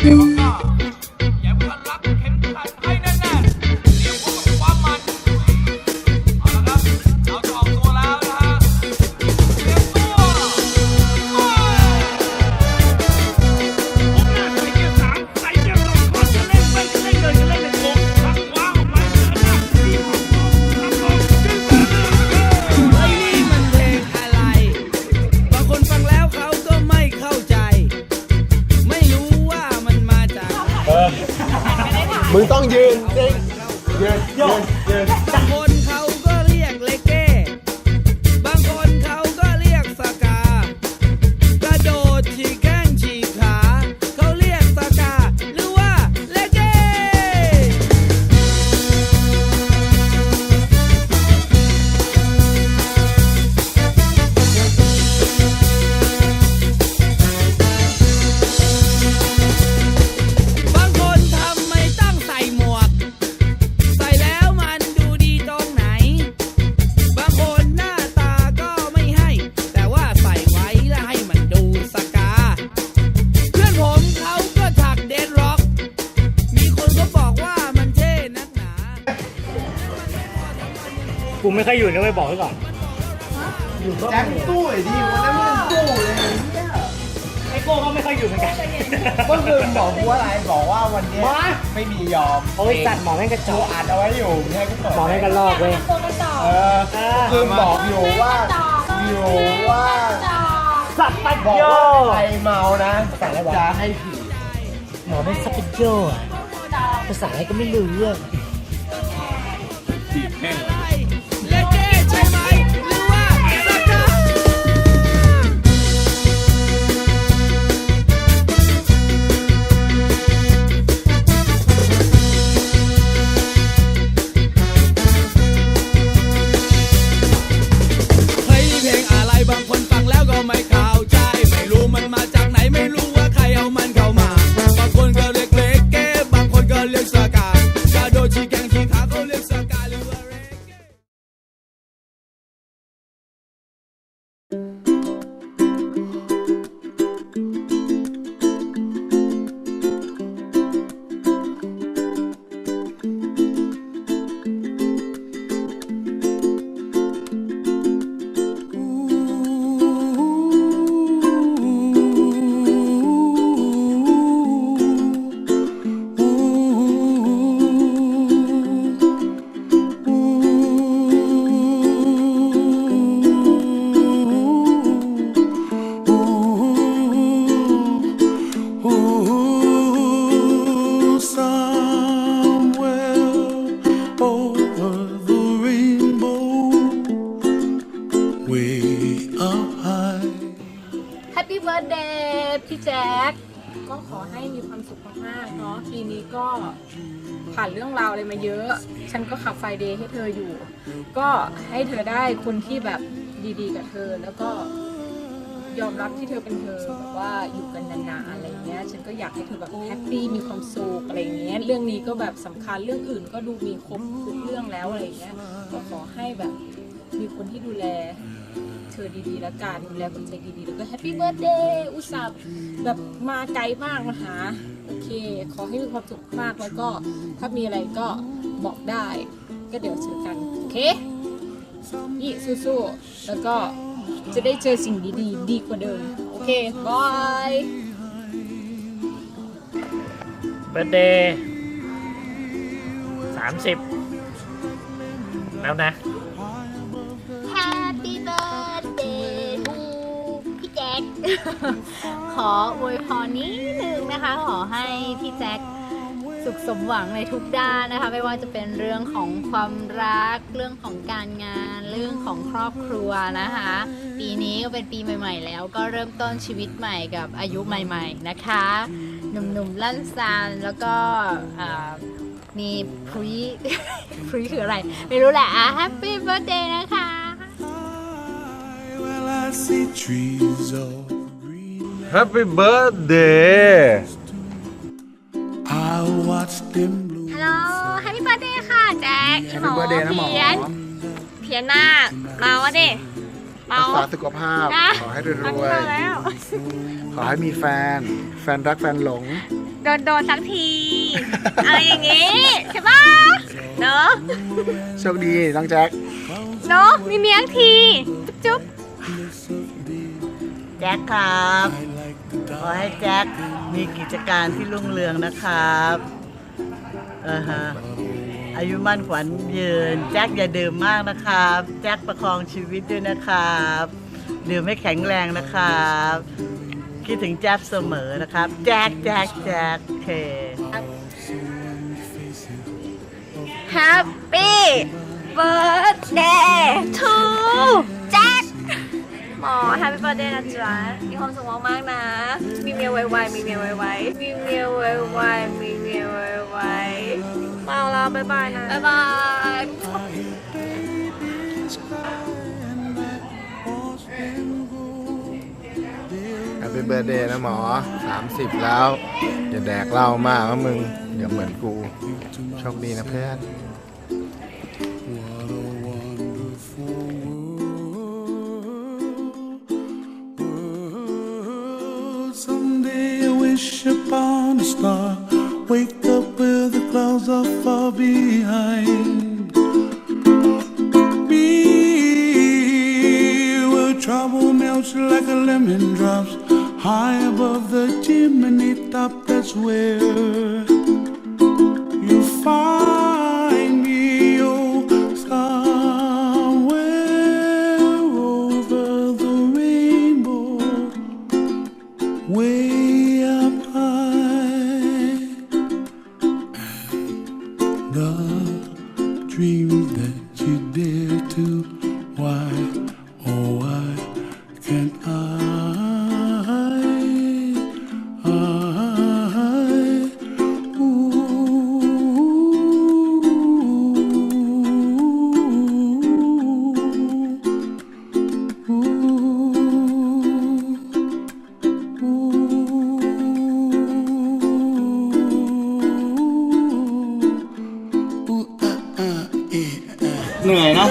เมึงต้องยืนจริงยืนยืนยืน กูไม่ค่อยอยู่นะไม่บอกไว้ก่อนแจ็คตู้ไอ้ดีวันนั้นมันตู้เลยไอ้โก้ก็ไม่ค่อยอยู่เหมือนกันเมื่อคืนบอกกูว่าอะไรบอกว่าวันเนี้ยไม่มียอมโอ้ยจัดหมอแม่งกระจกูอกอัดเอาไว้อยู่ไม่ให้กูเปิดหมอแม่งกระลอกเว้ยเออคือบอกอยู่ว่าอยู่ว่าสัตว์ปัญบอกโยว่าใครเมานะจะให้ผีหมอแม่งสัตว์ปัญโยอะภาษาอะไรก็ไม่รู้เรื่องเล มีความสุขมากๆเนาะปีนี้ก็ผ่านเรื่องราวอะไรมาเยอะ ฉันก็ขับไฟเดย์ให้เธออยู่ ก็ให้เธอได้คนที่แบบดีๆ กับเธอแล้วก็ยอมรับที่เธอเป็นเธอแบบว่าอยู่กันนานๆอะไรเงี้ย ฉันก็อยากให้เธอแบบแฮปปี้มีความสุขอะไรเงี้ย เรื่องนี้ก็แบบสำคัญเรื่องอื่นก็ดูมีครบทุกเรื่องแล้วอะไรเงี้ย ก็ขอให้แบบ มีคนที่ดูแลเธอดีๆ แล้วกันดูแลคนใจดีๆ แล้วก็แฮปปี้เบิร์ดเดย์อุตส่าห์แบบมาไกลมากมาหาโอเค ขอให้มีความสุขมากแล้วก็ถ้ามีอะไรก็บอกได้ ก็เดี๋ยวเจอกัน โอเคนี่สู้ๆแล้วก็จะได้เจอสิ่งดีๆ ดีกว่าเดิม โอเค บายเบ r ร์ d เดย์สามสิบแล้วนะ ขออวยพรนิดนึงนะคะ ขอให้พี่แจ็คสุขสมหวังในทุกด้านนะคะ ไม่ว่าจะเป็นเรื่องของความรัก เรื่องของการงาน เรื่องของครอบครัวนะคะ ปีนี้ก็เป็นปีใหม่ ๆ แล้วก็เริ่มต้นชีวิตใหม่กับอายุใหม่ ๆ นะคะ หนุ่มๆลั่นซานแล้วก็มีพรีพรีคืออะไร ไม่รู้แหละอะ Happy Birthday นะคะ I see trees of green. Happy birthday I watch them bloom. ฮัลโหล Happy Birthday ค่ะแจ็ค Happy birthday นะหมอ เพียน เพียนมากเมาวะดิเมา รักษาสุขภาพ นะ ขอให้รมันวยมาแล้ว ๆ ขอให้มีแฟน แฟนรักแฟนหลง โดนโดนๆสักที อะไรอย่างงี้ ใช่ปะเนอะโชคดีน้องแจ็ค เนอะมีเมียงทีจุ๊บแจ็คครับ ขอให้แจ็คมีกิจการที่รุ่งเรืองนะครับเออฮะอายุมั่นขวัญยืน แจ็คอย่าดื่มมากนะครับ แจ็คประคองชีวิตด้วยนะครับ ดื่มให้แข็งแรงนะครับ คิดถึงแจ็คเสมอนะครับ แจ็คแจ็คแจ็คโอเคแฮป หมอแฮปปี้เบิร์ดเดย์นะจ๊ะมีความสุขมากๆนะ มีเมียไวๆมีเมียไวๆมีเมียไวๆมีเมียไวๆมาแล้วบ๊ายบายนะบ๊ายบายแฮปปี้เบิร์ดเดย์นะหมอ 30 แล้ว อย่าแดกเหล้ามากนะมึง เดี๋ยวเหมือนกู โชคดีนะเพื่อน wish upon a star. Wake up where the clouds are far behind. Be where trouble melts like a lemon drops. High above the chimney top, that's where The dreams that you dare to, why, เหนื่อยนะ